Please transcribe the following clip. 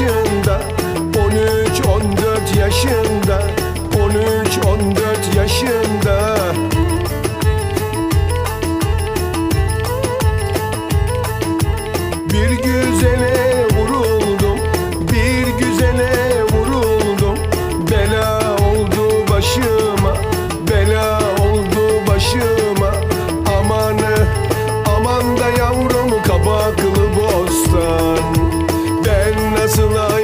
yaşında 13-14 yaşında 13-14 yaşında. Bir güzele vuruldum Bir güzele to love.